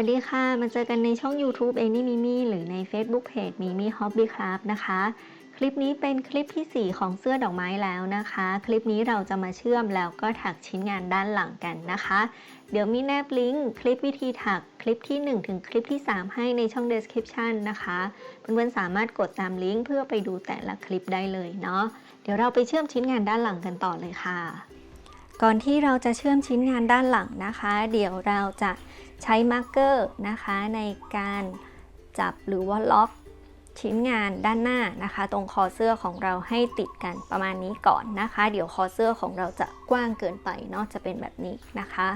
วัสดีค่ะ มาเจอกันในช่อง YouTube เอนี่มิมี่หรือใน Facebook Page มิมี่ฮอบบี้ครับนะคะ คลิปนี้เป็นคลิปที่ 4 ของเสื้อดอกไม้แล้วนะคะ คลิปนี้เราจะมาเชื่อมแล้วก็ถักชิ้นงานด้านหลังกันนะคะ เดี๋ยวมีแนบลิงก์คลิปวิธีถักคลิปที่ 1 ถึงคลิปที่ 3 ให้ในช่อง description นะคะเพื่อนๆสามารถกดตามลิงก์เพื่อไปดูแต่ละคลิปได้เลยเนาะเดี๋ยวเราไปเชื่อมชิ้นงานด้านหลังกันต่อเลยค่ะ ก่อนที่เราจะเชื่อมชิ้นงานด้านหลังนะคะ เดี๋ยวเราจะ ใช้มาร์กเกอร์นะคะในการจับหรือว่าล็อกชิ้นงานด้านหน้านะคะ ตรงคอเสื้อของเราให้ติดกันประมาณนี้ก่อนนะคะ เดี๋ยวคอเสื้อของเราจะกว้างเกินไปเนาะจะเป็นแบบนี้นะคะ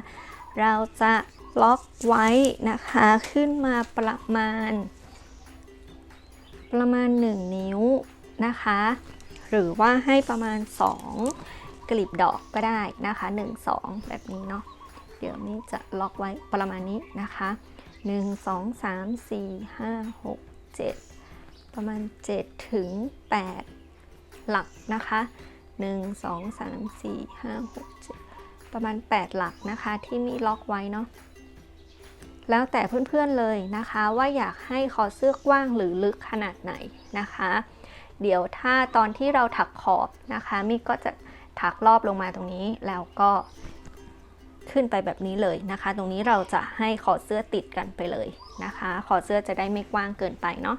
เราจะล็อกไว้นะคะขึ้นมาประมาณ ประมาณ 1 นิ้วนะคะ หรือว่าให้ประมาณ 2 กลีบดอกก็ได้นะคะ 1 2 แบบนี้เนาะ เดี๋ยวนี้จะล็อกไว้ประมาณนี้นะคะ 1 2 3 4 5 6 7 ประมาณ 7 ถึง 8 หลักนะคะ 1 2 3 4 5 6 7 ประมาณ 8 หลักนะคะที่มีล็อกไว้เนาะแล้วแต่เพื่อนๆเลยนะคะว่าอยากให้คอเสื้อกว้างหรือลึกขนาดไหนนะคะ เดี๋ยวถ้าตอนที่เราถักขอบนะคะมิก็จะถักรอบลงมาตรงนี้แล้วก็ ขึ้นไปแบบนี้เลยนะคะ ตรงนี้เราจะให้คอเสื้อติดกันไปเลยนะคะคอเสื้อจะได้ไม่กว้างเกินไปเนาะ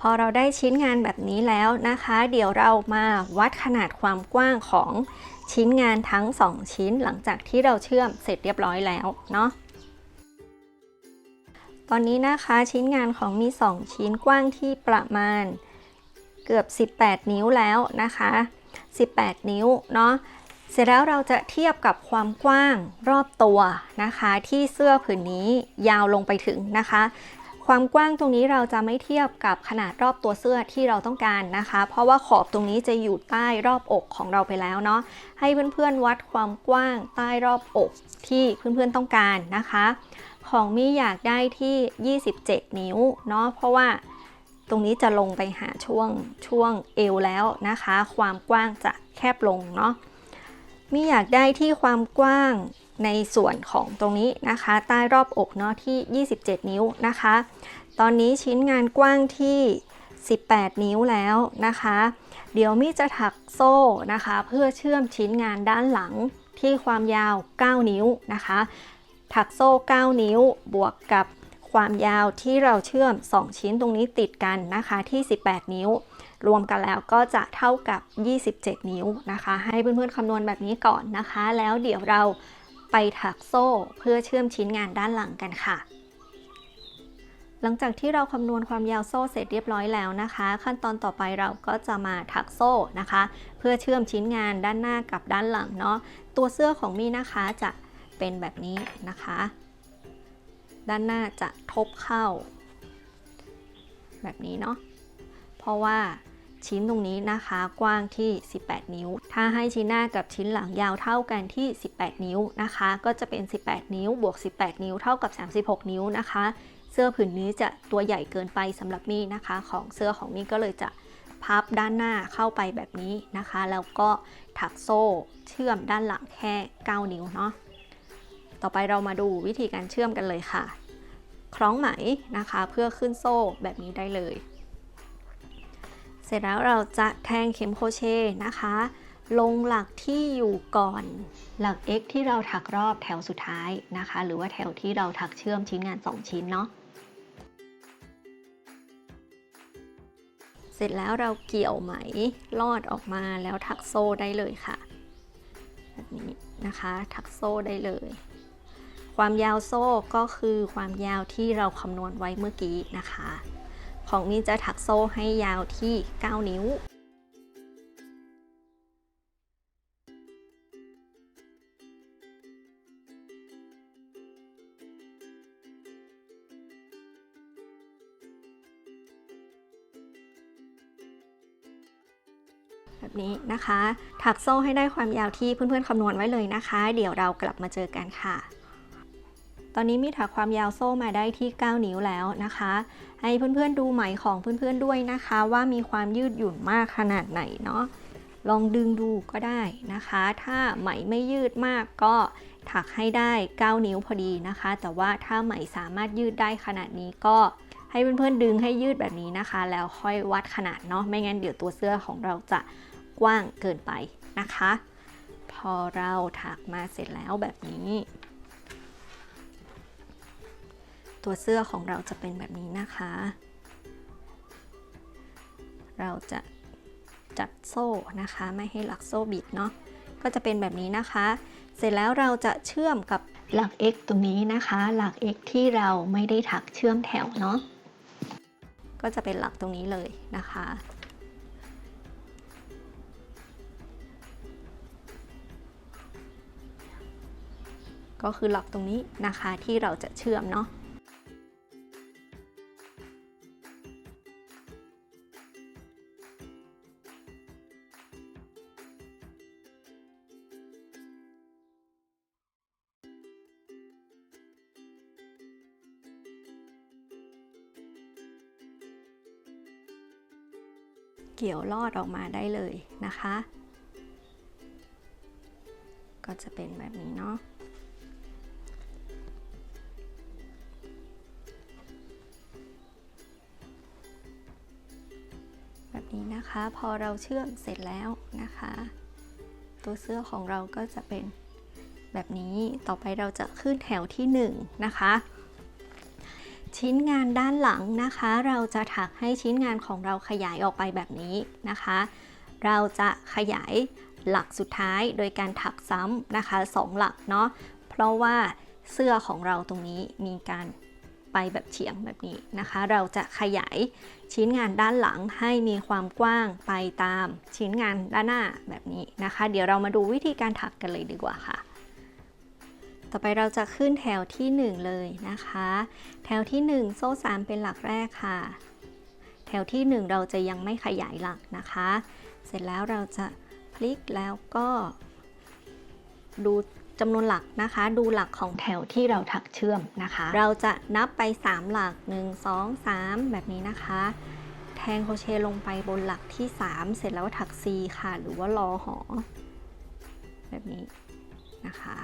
พอเราได้ชิ้นงานแบบนี้แล้วนะคะ เดี๋ยวเรามาวัดขนาดความกว้างของชิ้นงานทั้ง 2 ชิ้นหลังจากที่เราเชื่อมเสร็จเรียบร้อยแล้วเนาะตอนนี้นะคะชิ้นงานของมี 2 ชิ้นกว้างที่ประมาณเกือบ 18 นิ้วแล้วนะคะ 18 นิ้วเนาะเสร็จแล้วเราจะเทียบกับความกว้างรอบตัวนะคะ ที่เสื้อผืนนี้ยาวลงไปถึงนะคะ ความกว้างตรงนี้เราจะไม่เทียบกับขนาดรอบตัวเสื้อที่เราต้องการนะคะ เพราะว่าขอบตรงนี้จะอยู่ใต้รอบอกของเราไปแล้วเนาะให้เพื่อนๆวัดความกว้างใต้รอบอกที่เพื่อนๆต้องการนะคะ ของมี่อยากได้ที่ 27 นิ้วเนาะเพราะว่า ตรงนี้จะลงไปหาช่วงช่วงเอวแล้วนะคะ ความกว้างจะแคบลงเนาะมีอยากได้ที่ความกว้างในส่วนของตรงนี้นะคะ ใต้รอบอกเนาะที่ 27 นิ้วนะคะ ตอนนี้ชิ้นงานกว้างที่ 18 นิ้วแล้วนะคะ เดี๋ยวมีจะถักโซ่นะคะ เพื่อเชื่อมชิ้นงานด้านหลังที่ความยาว 9 นิ้วนะคะ ถักโซ่ 9 นิ้วบวกกับ ความยาวที่เราเชื่อม 2 ชิ้นตรงนี้ติดกันนะคะที่ 18 นิ้ว รวมกันแล้วก็จะเท่ากับ 27 นิ้วนะคะ ให้เพื่อนๆคำนวณแบบนี้ก่อนนะคะ แล้วเดี๋ยวเราไปถักโซ่เพื่อเชื่อมชิ้นงานด้านหลังกันค่ะ หลังจากที่เราคำนวณความยาวโซ่เสร็จเรียบร้อยแล้วนะคะ ขั้นตอนต่อไปเราก็จะมาถักโซ่นะคะ เพื่อเชื่อมชิ้นงานด้านหน้ากับด้านหลังเนาะตัวเสื้อของมี่นะคะจะเป็นแบบนี้นะคะ ด้านหน้าจะทบเข้า แบบนี้เนาะ เพราะว่าชิ้นตรงนี้นะคะกว้างที่ 18 นิ้ว ถ้าให้ชิ้นหน้ากับชิ้นหลังยาวเท่ากันที่ 18 นิ้วนะคะ ก็จะเป็น 18 นิ้วบวก 18 นิ้วเท่ากับ 36 นิ้วนะคะ เสื้อผืนนี้จะตัวใหญ่เกินไปสำหรับมี่นะคะ ของเสื้อของมี่ก็เลยจะพับด้านหน้าเข้าไปแบบนี้นะคะ แล้วก็ถักโซ่เชื่อมด้านหลังแค่ 9 นิ้วเนาะ ต่อไปเรามาดูวิธีการเชื่อมกันเลยค่ะ คล้องไหมนะคะเพื่อขึ้นโซ่แบบนี้ได้เลย เสร็จแล้วเราจะแทงเข็มโครเชต์นะคะ ลงหลักที่อยู่ก่อนหลัก x ที่เราถักรอบแถวสุดท้ายนะคะ หรือว่าแถวที่เราถักเชื่อมชิ้นงาน 2 ชิ้นเนาะเสร็จแล้วเราเกี่ยวไหมลอดออกมาแล้วถักโซ่ได้เลยค่ะ แบบนี้นะคะ ถักโซ่ได้เลย ความยาวโซ่ก็คือความยาวที่เราคำนวณไว้เมื่อกี้นะคะ ของนี้จะถักโซ่ให้ยาวที่ 9 นิ้ว แบบนี้นะคะ ถักโซ่ให้ได้ความยาวที่เพื่อนๆคำนวณไว้เลยนะคะ เดี๋ยวเรากลับมาเจอกันค่ะ ตอนนี้มีถักความยาวโซ่มาได้ที่ 9 นิ้วแล้วนะคะ ให้เพื่อนๆดูไหมของเพื่อนๆด้วยนะคะ ว่ามีความยืดหยุ่นมากขนาดไหนเนาะลองดึงดูก็ได้นะคะ ถ้าไหมไม่ยืดมากก็ถักให้ได้ 9 นิ้วพอดีนะคะ แต่ว่าถ้าไหมสามารถยืดได้ขนาดนี้ก็ให้เพื่อนๆดึงให้ยืดแบบนี้นะคะ แล้วค่อยวัดขนาดเนาะไม่งั้นเดี๋ยวตัวเสื้อของเราจะกว้างเกินไปนะคะ พอเราถักมาเสร็จแล้วแบบนี้ ตัวเสื้อของเราจะเป็นแบบนี้นะคะ เราจะจัดโซ่นะคะ ไม่ให้หลักโซ่บิดเนาะก็จะเป็นแบบนี้นะคะ เสร็จแล้วเราจะเชื่อมกับหลัก x ตรงนี้นะคะ หลัก x ที่เราไม่ได้ถักเชื่อมแถวเนาะก็จะเป็นหลักตรงนี้เลยนะคะ ก็คือหลักตรงนี้นะคะที่เราจะเชื่อมเนาะ เกี่ยวลอดออกมาได้เลยนะคะ ก็จะเป็นแบบนี้เนาะแบบนี้นะคะพอเราเชื่อมเสร็จแล้วนะคะ ตัวเสื้อของเราก็จะเป็นแบบนี้ต่อไปเราจะขึ้นแถวที่ 1 นะคะ ชิ้นงานด้านหลังนะคะ เราจะถักให้ชิ้นงานของเราขยายออกไปแบบนี้นะคะ เราจะขยายหลักสุดท้ายโดยการถักซ้ำนะคะสองหลักเนาะเพราะว่าเสื้อของเราตรงนี้มีการไปแบบเฉียงแบบนี้นะคะ เราจะขยายชิ้นงานด้านหลังให้มีความกว้างไปตามชิ้นงานด้านหน้าแบบนี้นะคะ เดี๋ยวเรามาดูวิธีการถักกันเลยดีกว่าค่ะ ต่อไปเราจะขึ้นแถวที่ 1 เลยนะคะ แถวที่ 1 โซ่ 3 เป็นหลักแรกค่ะ แถวที่ 1 เราจะยังไม่ขยายหลักนะคะ เสร็จแล้วเราจะพลิกแล้วก็ ดูจำนวนหลักนะคะ ดูหลักของแถวที่เราถักเชื่อมนะคะ เราจะนับไป 3 หลัก 1 2 3 แบบนี้นะคะ แทงโครเชต์ลงไปบนหลักที่ 3 เสร็จแล้วถัก C ค่ะ หรือว่ารอหอ แบบนี้นะคะ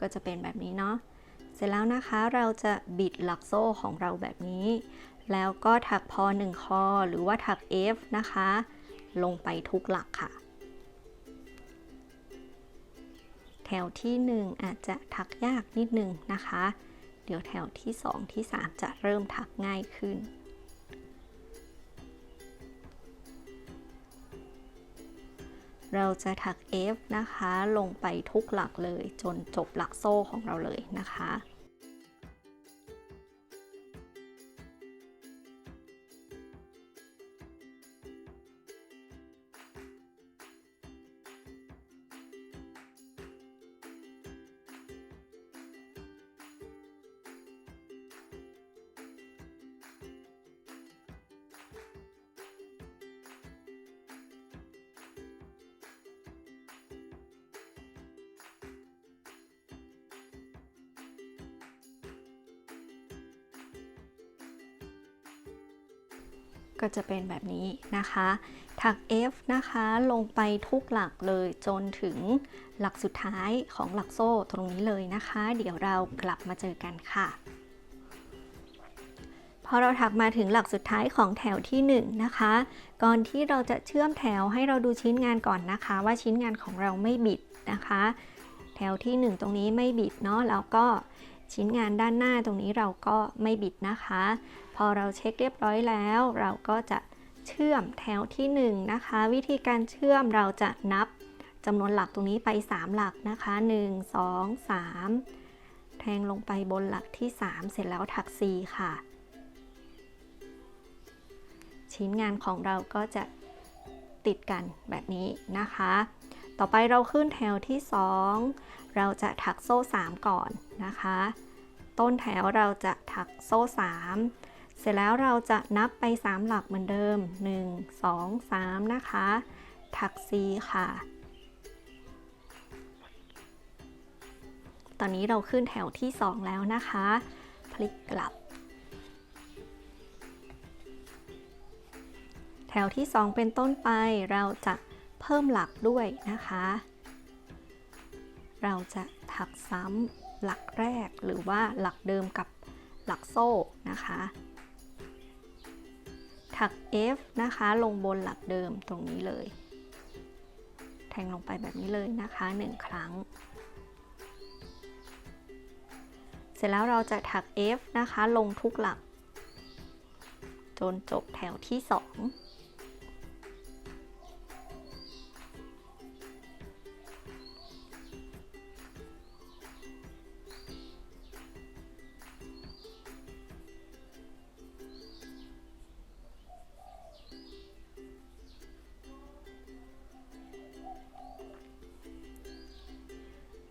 ก็จะเป็นแบบนี้เนาะ เสร็จแล้วนะคะเราจะบิดหลักโซ่ของเราแบบนี้ แล้วก็ถักพอ1คอหรือว่าถัก F นะคะ ลงไปทุกหลักค่ะ แถวที่ 1 อาจจะถักยากนิดนึงนะคะ เดี๋ยวแถวที่ 2 ที่ 3 จะเริ่มถักง่ายขึ้น เราจะถัก F นะคะ ลงไปทุกหลักเลยจนจบหลักโซ่ของเราเลยนะคะ ก็จะเป็นแบบนี้นะคะ ถัก F นะคะลงไปทุกหลักเลยจนถึงหลักสุดท้ายของหลักโซ่ตรงนี้เลยนะคะ เดี๋ยวเรากลับมาเจอกันค่ะ พอเราถักมาถึงหลักสุดท้ายของแถวที่ 1 นะคะ ก่อนที่เราจะเชื่อมแถวให้เราดูชิ้นงานก่อนนะคะ ว่าชิ้นงานของเราไม่บิดนะคะ แถวที่ 1 ตรงนี้ไม่บิดเนาะแล้วก็ ชิ้นงานด้านหน้าตรงนี้เราก็ไม่บิดนะคะ พอเราเช็คเรียบร้อยแล้ว เราก็จะเชื่อมแถวที่ 1 นะคะ วิธีการเชื่อมเราจะนับจำนวนหลักตรงนี้ไป 3 หลักนะคะ 1 2 3 แทงลงไปบนหลักที่ 3 เสร็จแล้วถัก C ค่ะ ชิ้นงานของเราก็จะติดกันแบบนี้นะคะ ต่อไปเราขึ้นแถวที่ 2 เราจะถักโซ่ 3 ก่อนนะคะ ต้นแถวเราจะถักโซ่ 3 เสร็จแล้วเราจะนับไป 3 หลักเหมือนเดิม 1 2 3 นะคะ ถัก C ค่ะ ตอนนี้เราขึ้นแถวที่ 2 แล้วนะคะ พลิกกลับ แถวที่ 2 เป็นต้นไปเราจะเพิ่มหลักด้วยนะคะ เราจะถักซ้ำ หลักแรกหรือว่าหลักเดิมกับหลักโซ่นะคะถัก F นะคะลงบนหลักเดิมตรงนี้เลย แทงลงไปแบบนี้เลยนะคะหนึ่งครั้ง เสร็จแล้วเราจะถัก F นะคะลงทุกหลัก จนจบแถวที่ 2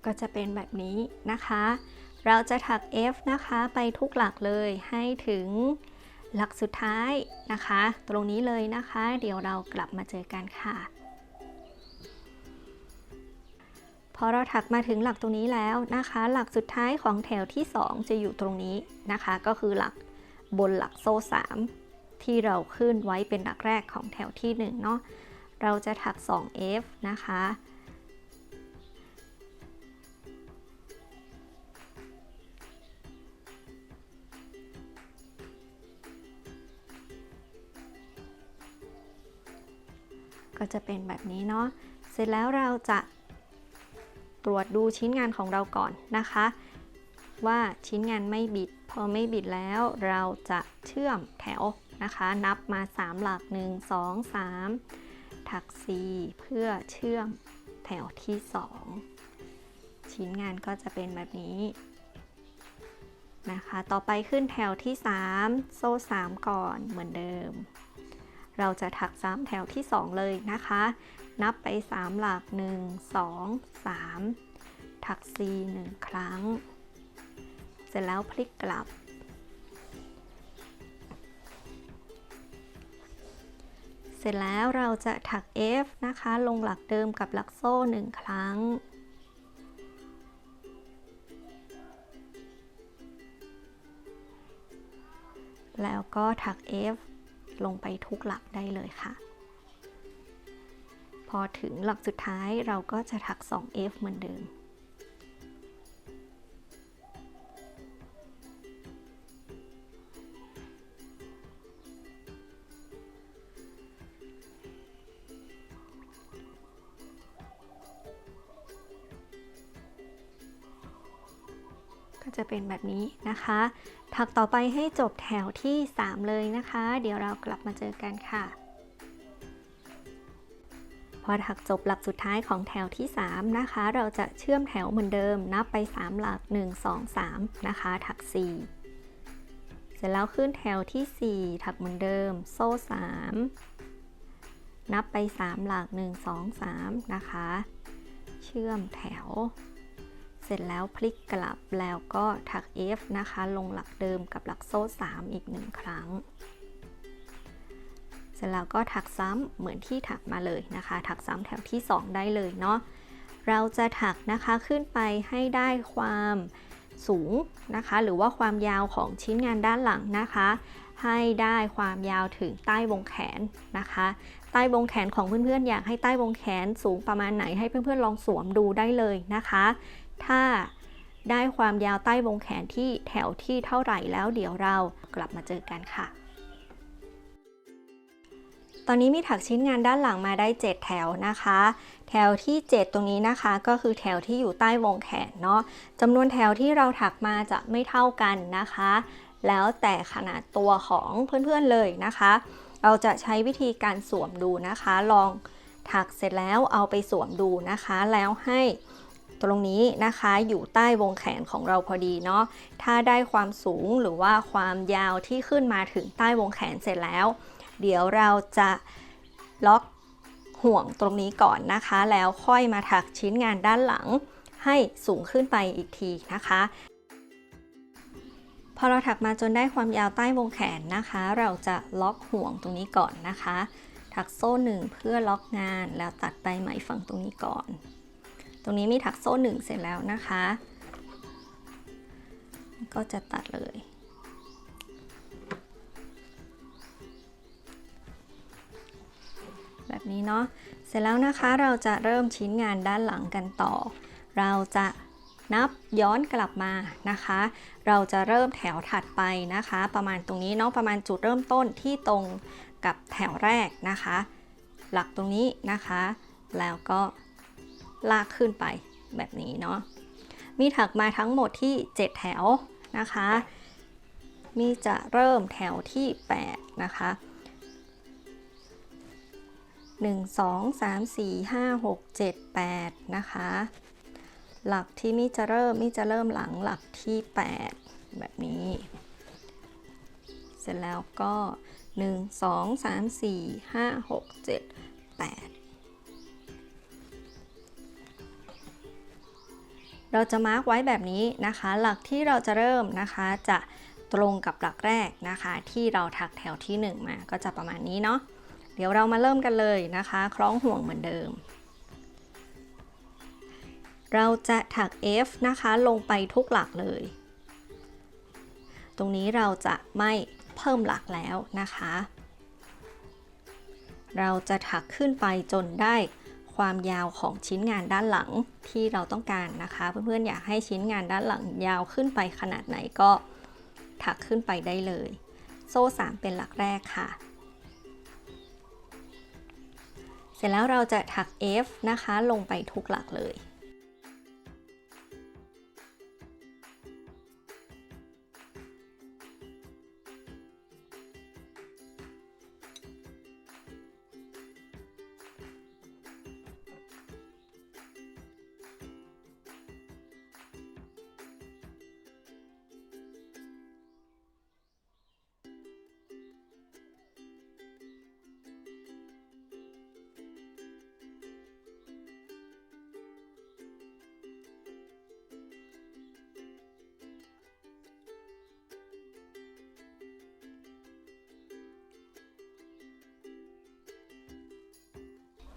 ก็จะเป็นแบบนี้นะคะ เราจะถัก F นะคะไปทุกหลักเลยให้ถึงหลักสุดท้ายนะคะ ตรงนี้เลยนะคะ เดี๋ยวเรากลับมาเจอกันค่ะ พอเราถักมาถึงหลักตรงนี้แล้วนะคะ หลักสุดท้ายของแถวที่ 2 จะอยู่ตรงนี้นะคะ ก็คือหลักบนหลักโซ่ 3 ที่เราขึ้นไว้เป็นหลักแรกของแถวที่1เนาะเราจะถัก 2F นะคะ ก็จะเป็นแบบนี้เนาะ เสร็จแล้วเราจะตรวจดูชิ้นงานของเราก่อนนะคะ ว่าชิ้นงานไม่บิด พอไม่บิดแล้วเราจะเชื่อมแถวนะคะ นับมา 3 หลัก 1 2 3 ถัก 4 เพื่อเชื่อมแถวที่ 2 ชิ้นงานก็จะเป็นแบบนี้นะคะ ต่อไปขึ้นแถวที่ 3 โซ่ 3 ก่อนเหมือนเดิม เราจะถักซ้ำแถวที่ 2 เลยนะคะ นับไป 3 หลัก 1 2 3 ถัก C 1 ครั้ง เสร็จแล้วพลิกกลับ เสร็จแล้วเราจะถัก F นะคะ ลงหลักเดิมกับหลักโซ่ 1 ครั้งแล้วก็ถัก F ลงไปทุกหลักได้เลยค่ะ พอถึงหลักสุดท้ายเราก็จะถัก 2F เหมือนเดิม เป็นแบบนี้นะคะ ถักต่อไปให้จบแถวที่ 3 เลยนะคะ เดี๋ยวเรากลับมาเจอกันค่ะ พอถักจบหลักสุดท้ายของแถวที่ 3 นะคะ เราจะเชื่อมแถวเหมือนเดิม นับไป 3 หลัก 1 2 3 นะคะ ถัก 4 เสร็จแล้วขึ้นแถวที่ 4 ถักเหมือนเดิม โซ่ 3 นับไป 3 หลัก 1 2 3 นะคะ เชื่อมแถว เสร็จแล้วพลิกกลับแล้วก็ถัก F นะคะ ลงหลักเดิมกับหลักโซ่ 3 อีกหนึ่งครั้ง เสร็จแล้วก็ถักซ้ำเหมือนที่ถักมาเลยนะคะ ถักซ้ำแถวที่ 2 ได้เลยเนาะเราจะถักนะคะขึ้นไปให้ได้ความสูงนะคะ หรือว่าความยาวของชิ้นงานด้านหลังนะคะ ให้ได้ความยาวถึงใต้วงแขนนะคะ ใต้วงแขนของเพื่อนๆ อยากให้ใต้วงแขนสูงประมาณไหนให้เพื่อนๆลองสวมดูได้เลยนะคะ ถ้าได้ความยาวใต้วงแขนที่แถวที่เท่าไหร่แล้วเดี๋ยวเรากลับมาเจอกันค่ะ ตอนนี้มีถักชิ้นงานด้านหลังมาได้ 7 แถวนะคะ แถวที่ 7 ตรงนี้นะคะก็คือแถวที่อยู่ใต้วงแขนเนาะจำนวนแถวที่เราถักมาจะไม่เท่ากันนะคะ แล้วแต่ขนาดตัวของเพื่อนๆเลยนะคะ เราจะใช้วิธีการสวมดูนะคะ ลองถักเสร็จแล้วเอาไปสวมดูนะคะ แล้วให้ ตรงนี้นะคะอยู่ใต้วงแขนของเราพอดีเนาะถ้าได้ความสูงหรือว่าความยาวที่ขึ้นมาถึงใต้วงแขนเสร็จแล้ว เดี๋ยวเราจะล็อกห่วงตรงนี้ก่อนนะคะ แล้วค่อยมาถักชิ้นงานด้านหลังให้สูงขึ้นไปอีกทีนะคะพอเราถักมาจนได้ความยาวใต้วงแขนนะคะ เราจะล็อกห่วงตรงนี้ก่อนนะคะ ถักโซ่หนึ่งเพื่อล็อกงานแล้วตัดใบไหมฝั่งตรงนี้ก่อน ตรงนี้มีถักโซ่หนึ่งเสร็จแล้วนะคะ ก็จะตัดเลย แบบนี้เนาะ เสร็จแล้วนะคะเราจะเริ่มชิ้นงานด้านหลังกันต่อ เราจะนับย้อนกลับมานะคะ เราจะเริ่มแถวถัดไปนะคะ ประมาณตรงนี้เนาะประมาณจุดเริ่มต้นที่ตรงกับแถวแรกนะคะ หลักตรงนี้นะคะ แล้วก็ ลากขึ้นไปแบบนี้เนาะมีถักมาทั้งหมดที่ 7 แถวนะคะ มีจะเริ่มแถวที่ 8 นะคะ 1 2 3 4 5 6 7 8 นะคะ หลักที่มิจะเริ่มมิจะเริ่มหลังหลักที่ 8 แบบนี้ เสร็จแล้วก็ 1 2 3 4 5 6 7 8 เราจะมาร์กไว้แบบนี้นะคะ หลักที่เราจะเริ่มนะคะจะตรงกับหลักแรกนะคะ ที่เราถักแถวที่ 1 มาก็จะประมาณนี้เนาะเดี๋ยวเรามาเริ่มกันเลยนะคะ คล้องห่วงเหมือนเดิม เราจะถัก F นะคะลงไปทุกหลักเลย ตรงนี้เราจะไม่เพิ่มหลักแล้วนะคะ เราจะถักขึ้นไปจนได้ ความยาวของชิ้นงานด้านหลังที่เราต้องการนะคะ เพื่อนๆอยากให้ชิ้นงานด้านหลังยาวขึ้นไปขนาดไหนก็ถักขึ้นไปได้เลย โซ่ 3 เป็นหลักแรกค่ะ เสร็จแล้วเราจะถัก F นะคะลงไปทุกหลักเลย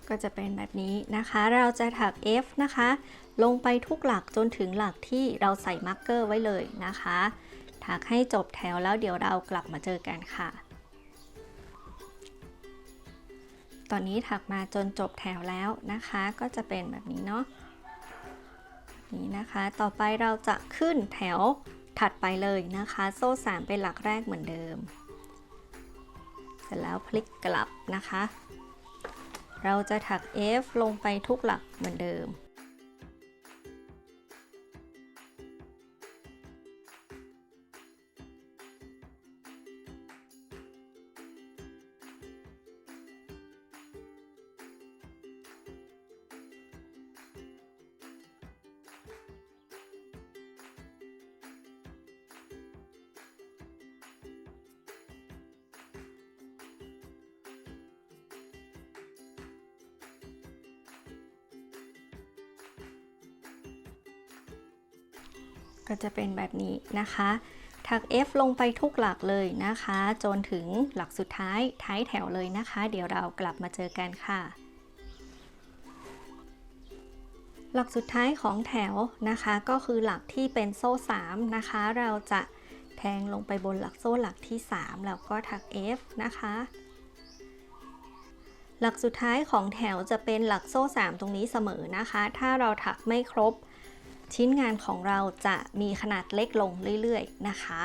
ก็จะเป็นแบบนี้นะคะ เราจะถัก F นะคะ ลงไปทุกหลักจนถึงหลักที่เราใส่มาร์กเกอร์ไว้เลยนะคะ ถักให้จบแถวแล้วเดี๋ยวเรากลับมาเจอกันค่ะ ตอนนี้ถักมาจนจบแถวแล้วนะคะ ก็จะเป็นแบบนี้เนาะ นี่นะคะ ต่อไปเราจะขึ้นแถวถัดไปเลยนะคะ โซ่ 3 เป็นหลักแรกเหมือนเดิม เสร็จแล้วพลิกกลับนะคะ เราจะถัก F ลงไปทุกหลักเหมือนเดิม ก็จะเป็นแบบนี้นะคะถัก F ลงไปทุกหลักเลยนะคะ จนถึงหลักสุดท้ายท้ายแถวเลยนะคะ เดี๋ยวเรากลับมาเจอกันค่ะ หลักสุดท้ายของแถวนะคะ ก็คือหลักที่เป็นโซ่ 3 นะคะ เราจะแทงลงไปบนหลักโซ่หลักที่ 3 แล้วก็ถัก F นะคะ หลักสุดท้ายของแถวจะเป็นหลักโซ่ 3 ตรงนี้เสมอนะคะ ถ้าเราถักไม่ครบ ชิ้นงานของเราจะมีขนาดเล็กลงเรื่อยๆนะคะ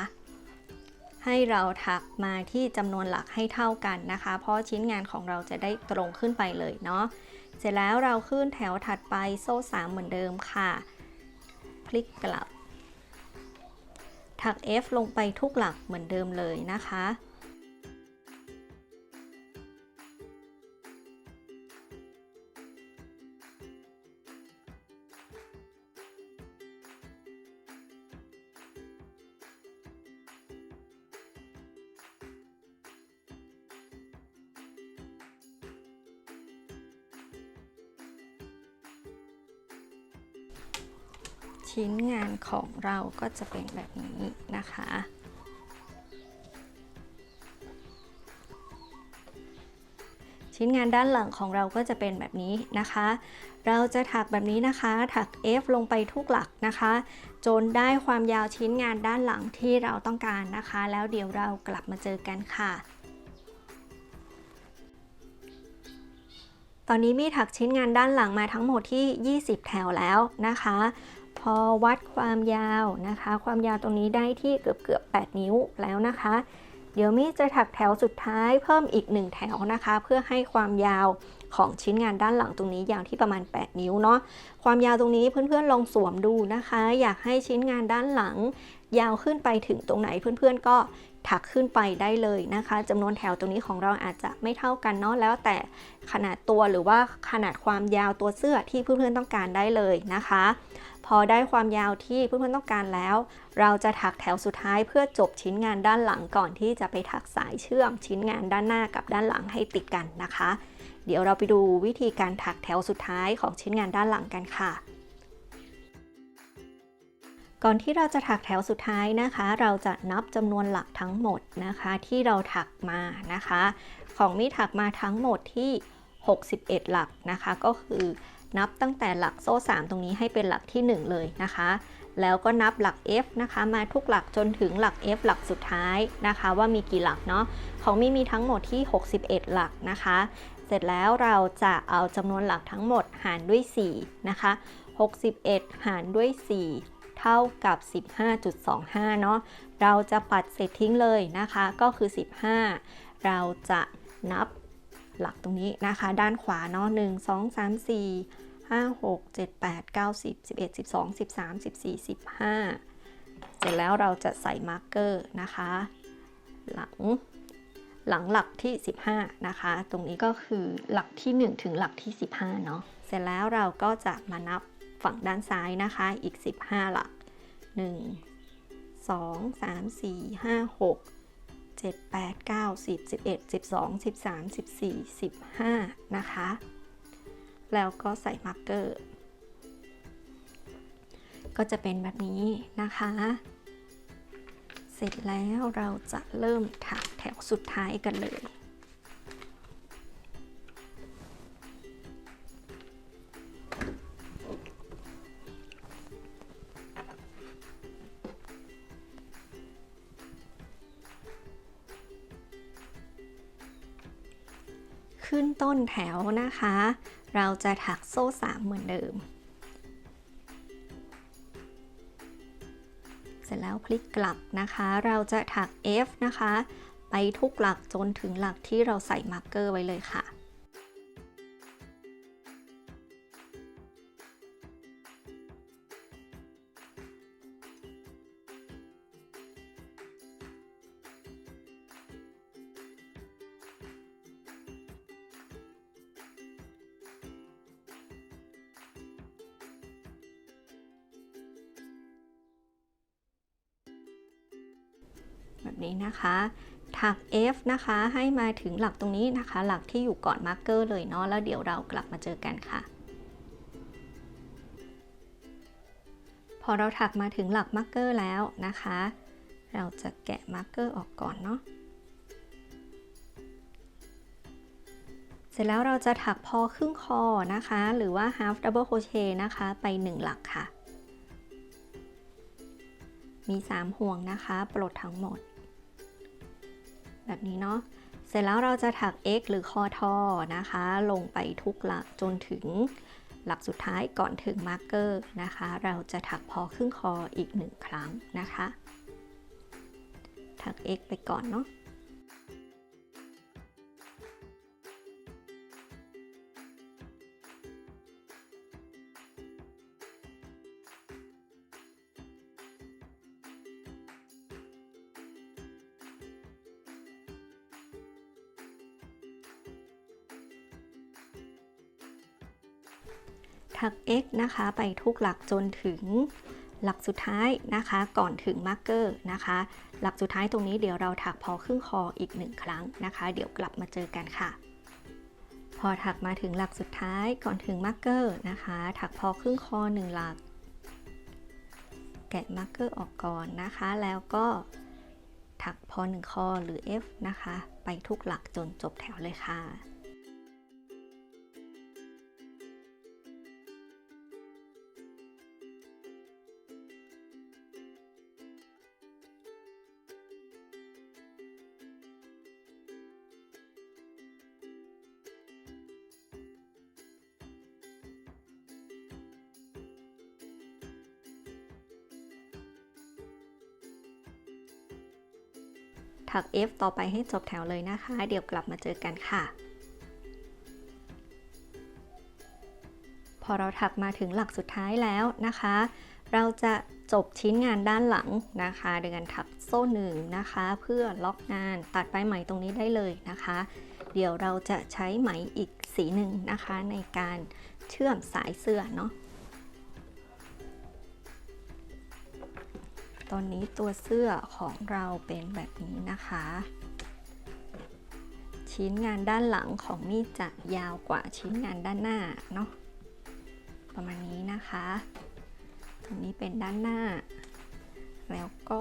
ให้เราถักมาที่จำนวนหลักให้เท่ากันนะคะ เพราะชิ้นงานของเราจะได้ตรงขึ้นไปเลยเนาะเสร็จแล้วเราขึ้นแถวถัดไปโซ่3เหมือนเดิมค่ะ พลิกกลับ ถัก F ลงไปทุกหลักเหมือนเดิมเลยนะคะ ของเราก็จะเป็นแบบนี้นะคะ ชิ้นงานด้านหลังของเราก็จะเป็นแบบนี้นะคะ เราจะถักแบบนี้นะคะ ถัก F ลงไปทุกหลักนะคะ จนได้ความยาวชิ้นงานด้านหลังที่เราต้องการนะคะ แล้วเดี๋ยวเรากลับมาเจอกันค่ะตอนนี้มีถักชิ้นงานด้านหลังมาทั้งหมดที่ 20 แถวแล้วนะคะ พอวัดความยาวนะคะ ความยาวตรงนี้ได้ที่เกือบเกือบ8นิ้วแล้วนะคะ เดี๋ยวมี่จะถักแถวสุดท้ายเพิ่มอีก 1 แถวนะคะ เพื่อให้ความยาวของชิ้นงานด้านหลังตรงนี้ยาวที่ประมาณ 8 นิ้วเนาะความยาวตรงนี้เพื่อนๆลองสวมดูนะคะ อยากให้ชิ้นงานด้านหลัง ยาวขึ้นไปถึงตรงไหนเพื่อนๆก็ถักขึ้นไปได้เลยนะคะจำนวนแถวตรงนี้ของเราอาจจะไม่เท่ากันเนาะแล้วแต่ขนาดตัวหรือว่าขนาดความยาวตัวเสื้อที่เพื่อนๆต้องการได้เลยนะคะ พอได้ความยาวที่เพื่อนๆต้องการแล้ว เราจะถักแถวสุดท้ายเพื่อจบชิ้นงานด้านหลังก่อนที่จะไปถักสายเชื่อมชิ้นงานด้านหน้ากับด้านหลังให้ติดกันนะคะ เดี๋ยวเราไปดูวิธีการถักแถวสุดท้ายของชิ้นงานด้านหลังกันค่ะก่อนที่เราจะถักแถวสุดท้ายนะคะ เราจะนับจำนวนหลักทั้งหมดนะคะ ที่เราถักมานะคะ ของมีถักมาทั้งหมดที่ 61 หลักนะคะ ก็คือ นับตั้งแต่หลักโซ่ 3 ตรงนี้ให้เป็นหลักที่ 1 เลยนะคะ แล้วก็นับหลัก F นะคะ มาทุกหลักจนถึงหลัก F หลักสุดท้ายนะคะ ว่ามีกี่หลักเนาะของมีมีทั้งหมดที่ 61 หลักนะคะ เสร็จแล้วเราจะเอาจำนวนหลักทั้งหมดหารด้วย 4 นะคะ 61 หารด้วย 4เท่ากับ 15.25 เนาะ เราจะปัดเศษทิ้งเลยนะคะ ก็คือ 15 เราจะนับ หลักตรงนี้นะคะ ด้านขวาเนาะ1 2 3 4 5 6 7 8 9 10 11 12 13 14 15เสร็จแล้วเราจะใส่มาร์กเกอร์นะคะ หลังหลังหลักที่ 15 นะคะ ตรงนี้ก็คือหลักที่ 1 ถึงหลักที่ 15 เนาะ เสร็จแล้วเราก็จะมานับฝั่งด้านซ้ายนะคะ อีก 15 หลัก 1 2 3 4 5 6 7 8 9 10 11 12 13 14 15 นะคะ แล้วก็ใส่มาร์กเกอร์ ก็จะเป็นแบบนี้นะคะ เสร็จแล้วเราจะเริ่มถักแถวสุดท้ายกันเลย ขึ้นต้นแถวนะคะ เราจะถักโซ่ 3 เหมือนเดิม เสร็จแล้วพลิกกลับนะคะ เราจะถัก F นะคะ ไปทุกหลักจนถึงหลักที่เราใส่มาร์กเกอร์ไว้เลยค่ะ แบบนี้นะคะถัก F นะคะให้มาถึงหลักตรงนี้นะคะ หลักที่อยู่ก่อนมาร์กเกอร์เลยเนาะแล้วเดี๋ยวเรากลับมาเจอกันค่ะ พอเราถักมาถึงหลักมาร์กเกอร์แล้วนะคะ เราจะแกะมาร์กเกอร์ออกก่อนเนาะเสร็จแล้วเราจะถักพอครึ่งคอนะคะ หรือว่า half double crochet นะคะไป 1 หลักค่ะ มี 3 ห่วงนะคะ ปลดทั้งหมด แบบนี้เนาะเสร็จแล้วเราจะถัก x หรือคอทอนะคะ ลงไปทุกหลักจนถึงหลักสุดท้ายก่อนถึงมาร์กเกอร์นะคะ เราจะถักพอครึ่งคออีกหนึ่งครั้งนะคะ ถัก x ไปก่อนเนาะ x นะคะ ไปทุกหลักจนถึงหลักสุดท้ายนะคะ ก่อนถึงมาร์กเกอร์นะคะ หลักสุดท้ายตรงนี้เดี๋ยวเราถักพอครึ่งคออีกหนึ่งครั้งนะคะ เดี๋ยวกลับมาเจอกันค่ะ พอถักมาถึงหลักสุดท้ายก่อนถึงมาร์กเกอร์นะคะ ถักพอครึ่งคอหนึ่งหลัก แกะมาร์กเกอร์ออกก่อนนะคะ แล้วก็ถักพอหนึ่งคอหรือ F นะคะ ไปทุกหลักจนจบแถวเลยค่ะ ถัก F ต่อไปให้จบแถวเลยนะคะ เดี๋ยวกลับมาเจอกันค่ะ พอเราถักมาถึงหลักสุดท้ายแล้วนะคะ เราจะจบชิ้นงานด้านหลังนะคะโดยการถักโซ่หนึ่งนะคะ เพื่อล็อกงานตัดปลายไหมตรงนี้ได้เลยนะคะ เดี๋ยวเราจะใช้ไหมอีกสีหนึ่งนะคะ ในการเชื่อมสายเสื้อเนาะ ตอนนี้ตัวเสื้อของเราเป็นแบบนี้นะคะ ชิ้นงานด้านหลังของมีดจะยาวกว่าชิ้นงานด้านหน้าเนาะประมาณนี้นะคะ ตรงนี้เป็นด้านหน้า แล้วก็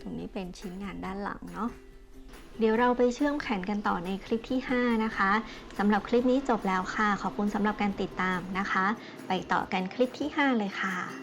ตรงนี้เป็นชิ้นงานด้านหลังเนาะเดี๋ยวเราไปเชื่อมแขนกันต่อในคลิปที่ 5 นะคะสำหรับคลิปนี้จบแล้วค่ะ ขอบคุณสำหรับการติดตามนะคะ ไปต่อกันคลิปที่ 5 เลยค่ะ